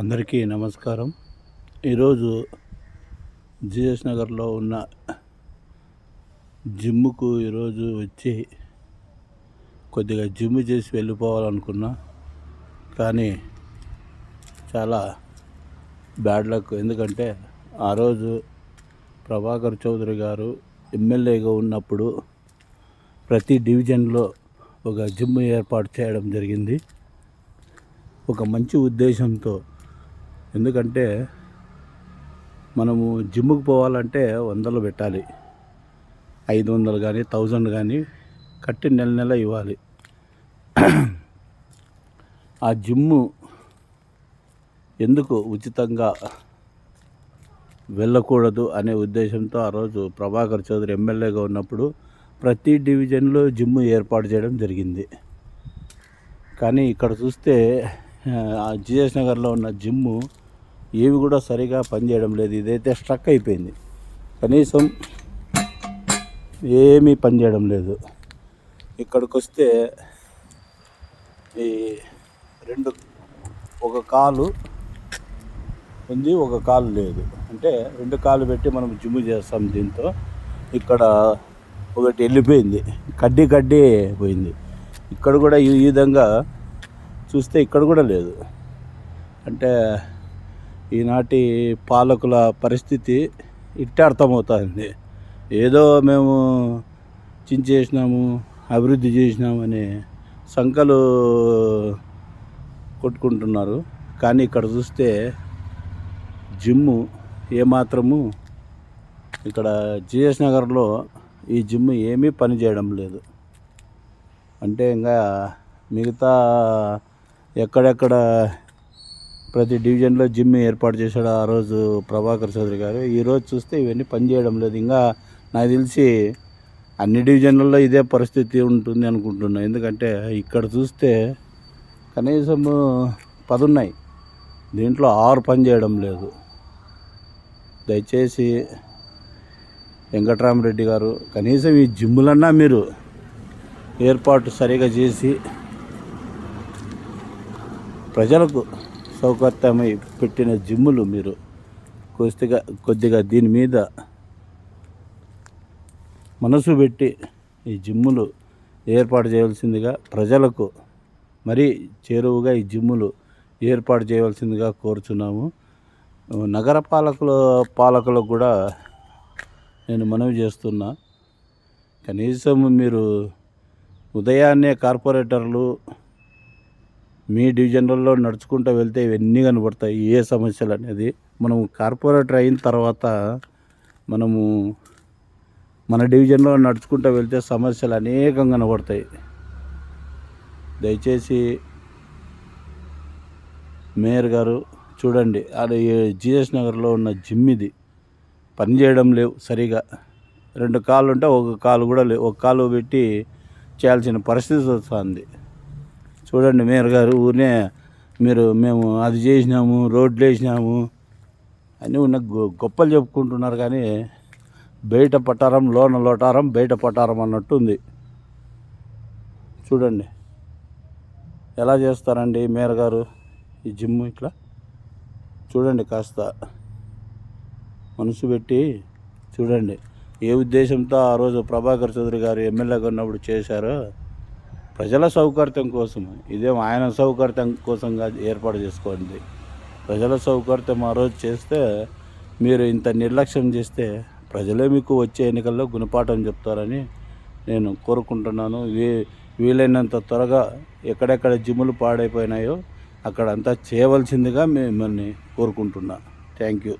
అందరికీ నమస్కారం. ఈరోజు జిఎస్ నగర్లో ఉన్న జిమ్ముకు ఈరోజు వచ్చి కొద్దిగా జిమ్ చేసి వెళ్ళిపోవాలనుకున్నా. కానీ చాలా బ్యాడ్ లక్. ఎందుకంటే ఆ రోజు ప్రభాకర్ చౌదరి గారు ఎమ్మెల్యేగా ఉన్నప్పుడు ప్రతి డివిజన్లో ఒక జిమ్ ఏర్పాటు చేయడం జరిగింది. ఒక మంచి ఉద్దేశంతో ఎందుకంటే మనము జిమ్కి పోవాలంటే వందలు పెట్టాలి. ఐదు వందలు కానీ థౌజండ్ కానీ కట్టి నెల నెల ఇవ్వాలి. ఆ జిమ్ము ఎందుకు ఉచితంగా వెళ్ళకూడదు అనే ఉద్దేశంతో ఆ రోజు ప్రభాకర్ చౌదరి ఎమ్మెల్యేగా ఉన్నప్పుడు ప్రతి డివిజన్లో జిమ్ ఏర్పాటు చేయడం జరిగింది. కానీ ఇక్కడ చూస్తే జిఎస్ నగర్లో ఉన్న జిమ్ము ఏవి కూడా సరిగా పనిచేయడం లేదు. ఇదైతే స్ట్రక్ అయిపోయింది. కనీసం ఏమీ పనిచేయడం లేదు. ఇక్కడికి వస్తే ఈ రెండు ఒక కాలు ఉంది ఒక కాలు లేదు. అంటే రెండు కాలు పెట్టి మనం జిమ్ చేస్తాం దీంతో. ఇక్కడ ఒకటి వెళ్ళిపోయింది. కడ్డీ కడ్డీ పోయింది ఇక్కడ కూడా ఈ విధంగా చూస్తే ఇక్కడ కూడా లేదు. అంటే ఈనాటి పాలకుల పరిస్థితి ఇట్టే అర్థమవుతుంది. ఏదో మేము చించేసినాము అభివృద్ధి చేసినామని సంఖలు కొట్టుకుంటున్నారు. కానీ ఇక్కడ చూస్తే జిమ్ము ఏమాత్రము ఇక్కడ జిఎస్ నగర్లో ఈ జిమ్ ఏమీ పనిచేయడం లేదు. అంటే ఇంకా మిగతా ఎక్కడెక్కడ ప్రతి డివిజన్లో జిమ్ ఏర్పాటు చేశాడు ఆ రోజు ప్రభాకర్ చౌదరి గారు. ఈరోజు చూస్తే ఇవన్నీ పనిచేయడం లేదు. ఇంకా నాకు తెలిసి అన్ని డివిజన్లలో ఇదే పరిస్థితి ఉంటుంది అనుకుంటున్నాను ఎందుకంటే ఇక్కడ చూస్తే కనీసం పది ఉన్నాయి దీంట్లో ఆరు పని చేయడం లేదు. దయచేసి వెంకట్రామరెడ్డి గారు కనీసం ఈ జిమ్ములన్నా మీరు ఏర్పాటు సరిగా చేసి ప్రజలకు సౌకర్యమై పెట్టిన జిమ్ములు మీరు కొద్దిగా కొద్దిగా దీని మీద మనసు పెట్టి ఈ జిమ్ములు ఏర్పాటు చేయవలసిందిగా ప్రజలకు మరీ చేరువుగా ఈ జిమ్ములు ఏర్పాటు చేయవలసిందిగా కోరుచున్నాము. నగర పాలకుల పాలకులకు కూడా నేను మనవి చేస్తున్నా. కనీసం మీరు ఉదయాన్నే కార్పొరేటర్లు మీ డివిజన్లలో నడుచుకుంటూ వెళ్తే ఇవన్నీ కనబడతాయి. ఏ సమస్యలు అనేది మనం కార్పొరేటర్ అయిన తర్వాత మనము మన డివిజన్లో నడుచుకుంటూ వెళ్తే సమస్యలు అనేకం కనబడతాయి. దయచేసి మేయర్ గారు చూడండి. అది జిఎస్ నగర్లో ఉన్న జిమ్ ఇది. పనిచేయడం లేవు సరిగా. రెండు కాళ్ళు ఉంటే ఒక కాలు కూడా లేవు. ఒక కాలు పెట్టి చేయాల్సిన పరిస్థితి వస్తుంది. చూడండి మేయర్ గారు ఊరినే మీరు మేము అది చేసినాము రోడ్లు వేసినాము అని ఉన్న గొప్పలు చెప్పుకుంటున్నారు కానీ బయట పట్టారం లోన లోటారం బయట పట్టారం అన్నట్టు ఉంది. చూడండి. ఎలా చేస్తారండి మేయర్ గారు ఈ జిమ్ ఇట్లా? చూడండి కాస్త మనసు పెట్టి చూడండి. ఏ ఉద్దేశంతో ఆ రోజు ప్రభాకర్ చౌదరి గారు ఎమ్మెల్యేగా ఉన్నప్పుడు చేశారో ప్రజల సౌకర్యం కోసం ఇదేం ఆయన సౌకర్యం కోసంగా ఏర్పాటు చేసుకోండి. ప్రజల సౌకర్యం ఆ రోజు చేస్తే మీరు ఇంత నిర్లక్ష్యం చేస్తే ప్రజలే మీకు వచ్చే ఎన్నికల్లో గుణపాఠం చెప్తారని నేను కోరుకుంటున్నాను. వీ వీలైనంత త్వరగా ఎక్కడెక్కడ జిమ్ములు పాడైపోయినాయో అక్కడ అంతా చేయవలసిందిగా మిమ్మల్ని కోరుకుంటున్నా. Thank you.